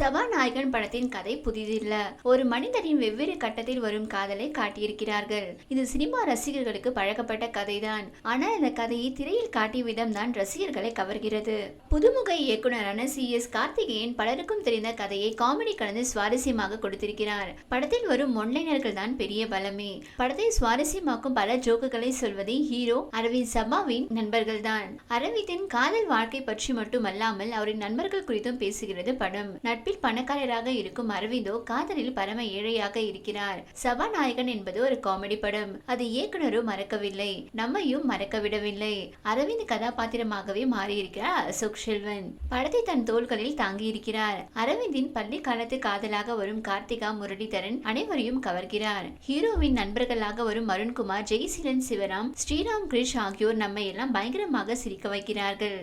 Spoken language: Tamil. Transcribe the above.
சபாநாயகன் படத்தின் கதை புதிதில்ல. ஒரு மனிதரின் வெவ்வேறு கட்டத்தில் வரும் காதலை காட்டியிருக்கிறார்கள். இது சினிமா ரசிகர்களுக்கு பழக்கப்பட்ட கதைதான். ஆனால் இந்த கதையை திரையில் காட்டிய விதம் தான் ரசிகர்களை கவர்கிறது. புதுமுக இயக்குனரான சி. எஸ். கார்த்திகேயன் பலருக்கும் தெரிந்த கதையை காமெடி கலந்து சுவாரஸ்யமாக கொடுத்திருக்கிறார். படத்தில் வரும் ஒன்லைனர்கள் தான் பெரிய பலமே படத்தை சுவாரஸ்யமாக்கும் பல ஜோக்குகளை சொல்வதே ஹீரோ அரவிந்த் சபாவின் நண்பர்கள் தான். அரவிந்தின் காதல் வாழ்க்கை பற்றி மட்டுமல்லாமல் அவரின் நண்பர்கள் குறித்தும் பேசுகிறது படம். நட்பு நட்பில் பணக்காரராக இருக்கும் அரவிந்தோ காதலில் பரம ஏழையாக இருக்கிறார். சபாநாயகன் என்பது ஒரு காமெடி படம். அது இயக்குனரும் மறக்கவில்லை. நம்மையும் மறக்க விடவில்லை அரவிந்த் கதாபாத்திரமாகவே மாறியிருக்கிறார் அசோக் செல்வன். படத்தை தன் தோள்களில் தாங்கியிருக்கிறார். அரவிந்தின் பள்ளி காலத்து காதலாக வரும் கார்த்திகா முரளிதரன் அனைவரையும் கவர்கிறார். ஹீரோவின் நண்பர்களாக வரும் அருண்குமார் ஜெய்சீலன் சிவராம் ஸ்ரீராம் கிரிஷ் ஆகியோர் நம்மை எல்லாம் பயங்கரமாக சிரிக்க வைக்கிறார்கள்.